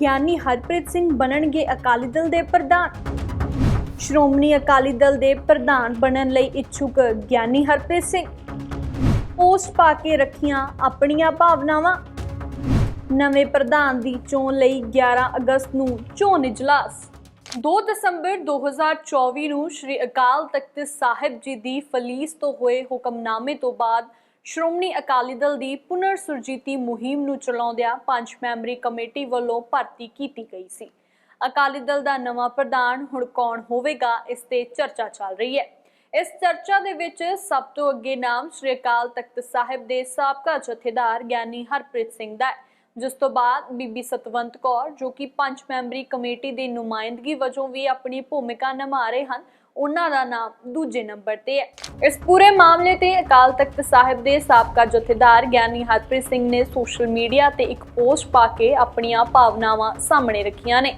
ਗਿਆਨੀ ਹਰਪ੍ਰੀਤ ਸਿੰਘ ਬਣਨਗੇ ਅਕਾਲੀ ਦਲ ਦੇ ਪ੍ਰਧਾਨ। ਸ਼੍ਰੋਮਣੀ ਅਕਾਲੀ ਦਲ ਦੇ ਪ੍ਰਧਾਨ ਬਣਨ ਲਈ ਇੱਛੁਕ ਗਿਆਨੀ ਹਰਪ੍ਰੀਤ ਸਿੰਘ। ਪੋਸਟ ਪਾ ਕੇ ਰੱਖੀਆਂ ਆਪਣੀਆਂ ਭਾਵਨਾਵਾਂ। ਨਵੇਂ ਪ੍ਰਧਾਨ ਦੀ ਚੋਣ ਲਈ 11 ਅਗਸਤ ਨੂੰ ਚੋਣ ਇਜਲਾਸ। 2 ਦਸੰਬਰ 2024 ਨੂੰ ਸ੍ਰੀ ਅਕਾਲ ਤਖਤ ਸਾਹਿਬ ਜੀ ਦੀ ਫਲੀਸ ਤੋਂ ਹੋਏ ਹੁਕਮਨਾਮੇ ਤੋਂ ਬਾਅਦ ਸ਼੍ਰੋਮਣੀ ਅਕਾਲੀ ਦਲ ਦੀ ਪੁਨਰ ਸੁਰਜੀਤੀ ਮੁਹਿੰਮ ਨੂੰ ਚਲਾਉਂਦਿਆਂ ਪੰਜ ਮੈਂਬਰੀ ਕਮੇਟੀ ਵੱਲੋਂ ਭਰਤੀ ਕੀਤੀ ਗਈ ਸੀ। ਅਕਾਲੀ ਦਲ ਦਾ ਨਵਾਂ ਪ੍ਰਧਾਨ ਹੁਣ ਕੌਣ ਹੋਵੇਗਾ, ਇਸ ਤੇ ਚਰਚਾ ਚੱਲ ਰਹੀ ਹੈ। ਇਸ ਚਰਚਾ ਦੇ ਵਿੱਚ ਸਭ ਤੋਂ ਅੱਗੇ ਨਾਮ ਸ੍ਰੀ ਅਕਾਲ ਤਖਤ ਸਾਹਿਬ ਦੇ ਸਾਬਕਾ ਜਥੇਦਾਰ ਗਿਆਨੀ ਹਰਪ੍ਰੀਤ ਸਿੰਘ ਦਾ ਹੈ। ਜਿਸ ਤੋਂ ਬਾਅਦ ਬੀਬੀ ਸਤਵੰਤ ਕੌਰ, ਜੋ ਕਿ ਪੰਜ ਮੈਂਬਰੀ ਕਮੇਟੀ ਦੀ ਨੁਮਾਇੰਦਗੀ ਵਜੋਂ ਵੀ ਆਪਣੀ ਭੂਮਿਕਾ ਨਿਭਾ ਰਹੇ ਹਨ, ਉਹਨਾਂ ਦਾ ਨਾਮ ਦੂਜੇ ਨੰਬਰ ਤੇ ਹੈ। ਇਸ ਪੂਰੇ ਮਾਮਲੇ ਤੇ ਅਕਾਲ ਤਖਤ ਸਾਹਿਬ ਦੇ ਸਾਬਕਾ ਜਥੇਦਾਰ ਗਿਆਨੀ ਹਰਪ੍ਰੀਤ ਸਿੰਘ ਨੇ ਸੋਸ਼ਲ ਮੀਡੀਆ ਤੇ ਇੱਕ ਪੋਸਟ ਪਾ ਕੇ ਆਪਣੀਆਂ ਭਾਵਨਾਵਾਂ ਸਾਹਮਣੇ ਰੱਖੀਆਂ ਨੇ।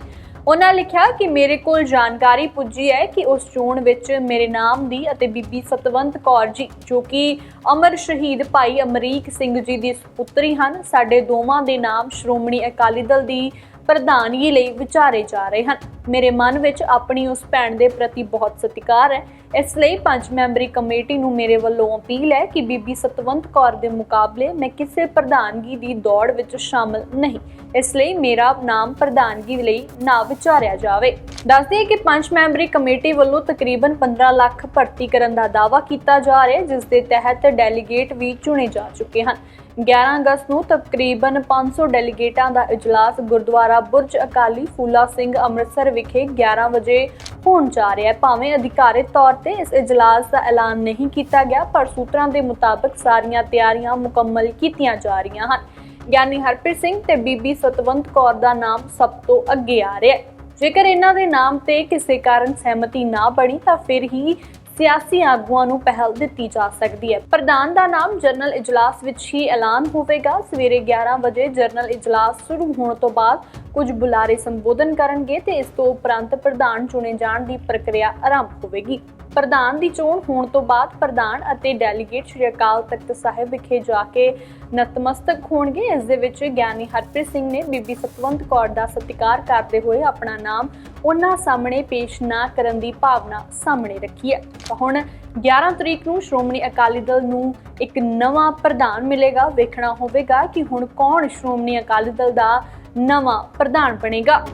ਉਹਨਾਂ ਲਿਖਿਆ ਕਿ ਮੇਰੇ ਕੋਲ ਜਾਣਕਾਰੀ ਪੁੱਜੀ ਹੈ ਕਿ ਉਸ ਚੋਣ ਵਿੱਚ ਮੇਰੇ ਨਾਮ ਦੀ ਅਤੇ ਬੀਬੀ ਸਤਵੰਤ ਕੌਰ ਜੀ, ਜੋ ਕਿ ਅਮਰ ਸ਼ਹੀਦ ਭਾਈ ਅਮਰੀਕ ਸਿੰਘ ਜੀ ਦੀ ਸੁਪੁੱਤਰੀ ਹਨ, ਸਾਡੇ ਦੋਵਾਂ ਦੇ ਨਾਮ ਸ਼੍ਰੋਮਣੀ ਅਕਾਲੀ ਦਲ ਦੀ ਪ੍ਰਧਾਨਗੀ ਲਈ ਵਿਚਾਰੇ ਜਾ ਰਹੇ ਹਨ। ਮੇਰੇ ਮਨ ਵਿੱਚ ਆਪਣੀ ਉਸ ਭੈਣ ਦੇ ਪ੍ਰਤੀ ਬਹੁਤ ਸਤਿਕਾਰ ਹੈ। ਇਸ ਲਈ ਪੰਜ ਮੈਂਬਰੀ ਕਮੇਟੀ ਨੂੰ ਮੇਰੇ ਵੱਲੋਂ ਅਪੀਲ ਹੈ ਕਿ ਬੀਬੀ ਸਤਵੰਤ ਕੌਰ ਦੇ ਮੁਕਾਬਲੇ ਮੈਂ ਕਿਸੇ ਪ੍ਰਧਾਨਗੀ ਦੀ ਦੌੜ ਵਿੱਚ ਸ਼ਾਮਲ ਨਹੀਂ। ਇਸ ਲਈ ਮੇਰਾ ਨਾਮ ਪ੍ਰਧਾਨਗੀ ਲਈ ਨਾ ਵਿਚਾਰਿਆ ਜਾਵੇ। ਦੱਸਦੇ ਹਾਂ ਕਿ ਪੰਜ ਮੈਂਬਰੀ ਕਮੇਟੀ ਵੱਲੋਂ ਤਕਰੀਬਨ 15 ਲੱਖ ਭਰਤੀ ਕਰਨ ਦਾ ਦਾਅਵਾ ਕੀਤਾ ਜਾ ਰਿਹਾ ਹੈ, ਜਿਸ ਦੇ ਤਹਿਤ ਡੈਲੀਗੇਟ ਵੀ ਚੁਣੇ ਜਾ ਚੁੱਕੇ ਹਨ। 11 ਅਗਸਤ ਨੂੰ ਤਕਰੀਬਨ 500 ਡੈਲੀਗੇਟਾਂ ਦਾ ਇਜਲਾਸ ਗੁਰਦੁਆਰਾ ਬੁਰਜ ਅਕਾਲੀ ਫੂਲਾ ਸਿੰਘ ਅੰਮ੍ਰਿਤਸਰ ਵਿਖੇ 11 ਵਜੇ ਹੋਣ ਜਾ ਰਿਹਾ ਹੈ। ਭਾਵੇਂ ਅਧਿਕਾਰਿਤ ਤੌਰ ਤੇ ਇਸ ਇਜਲਾਸ ਦਾ ਐਲਾਨ ਨਹੀਂ ਕੀਤਾ ਗਿਆ, ਪਰ ਸੂਤਰਾਂ ਦੇ ਮੁਤਾਬਕ ਸਾਰੀਆਂ ਤਿਆਰੀਆਂ ਮੁਕੰਮਲ ਕੀਤੀਆਂ ਜਾ ਰਹੀਆਂ ਹਨ। ਗਿਆਨੀ ਹਰਪ੍ਰੀਤ ਸਿੰਘ ਤੇ ਬੀਬੀ ਸਤਵੰਤ ਕੌਰ ਦਾ ਨਾਮ ਸਭ ਤੋਂ ਅੱਗੇ ਆ ਰਿਹਾ ਹੈ। ਜੇਕਰ ਇਹਨਾਂ ਦੇ ਨਾਮ ਤੇ ਕਿਸੇ ਕਾਰਨ ਸਹਿਮਤੀ ਨਾ ਬਣੀ, ਤਾਂ ਫਿਰ ਹੀ ਸਿਆਸੀ ਆਗੂਆਂ ਨੂੰ ਪਹਿਲ ਦਿੱਤੀ ਜਾ ਸਕਦੀ ਹੈ। ਪ੍ਰਧਾਨ ਦਾ ਨਾਮ ਜਨਰਲ ਇਜਲਾਸ ਵਿੱਚ ਹੀ ਐਲਾਨ ਹੋਵੇਗਾ। ਸਵੇਰੇ 11 ਵਜੇ ਜਨਰਲ ਇਜਲਾਸ ਸ਼ੁਰੂ ਹੋਣ ਤੋਂ ਬਾਅਦ ਕੁਝ ਬੁਲਾਰੇ ਸੰਬੋਧਨ ਕਰਨਗੇ ਤੇ ਇਸ ਤੋਂ ਉਪਰੰਤ ਪ੍ਰਧਾਨ ਚੁਣੇ ਜਾਣ ਦੀ ਪ੍ਰਕਿਰਿਆ ਆਰੰਭ ਹੋਵੇਗੀ। ਪ੍ਰਧਾਨ ਦੀ ਚੋਣ ਹੋਣ ਤੋਂ ਬਾਅਦ ਪ੍ਰਧਾਨ ਅਤੇ ਡੈਲੀਗੇਟ ਸ਼੍ਰੀ ਅਕਾਲ ਤਖਤ ਸਾਹਿਬ ਵਿਖੇ ਜਾ ਕੇ ਨਤਮਸਤਕ ਹੋਣਗੇ। ਇਸ ਦੇ ਵਿੱਚ ਗਿਆਨੀ ਹਰਪ੍ਰੀਤ ਸਿੰਘ ਨੇ ਬੀਬੀ ਸਤਵੰਤ ਕੌਰ ਦਾ ਸਤਿਕਾਰ ਕਰਦੇ ਹੋਏ ਆਪਣਾ ਨਾਮ ਉਹਨਾਂ ਸਾਹਮਣੇ ਪੇਸ਼ ਨਾ ਕਰਨ ਦੀ ਭਾਵਨਾ ਸਾਹਮਣੇ ਰੱਖੀ ਹੈ। ਹੁਣ 11 ਤਰੀਕ ਨੂੰ ਸ਼੍ਰੋਮਣੀ ਅਕਾਲੀ ਦਲ ਨੂੰ ਇੱਕ ਨਵਾਂ ਪ੍ਰਧਾਨ ਮਿਲੇਗਾ। ਵੇਖਣਾ ਹੋਵੇਗਾ ਕਿ ਹੁਣ ਕੌਣ ਸ਼੍ਰੋਮਣੀ ਅਕਾਲੀ ਦਲ ਦਾ ਨਵਾਂ ਪ੍ਰਧਾਨ ਬਣੇਗਾ।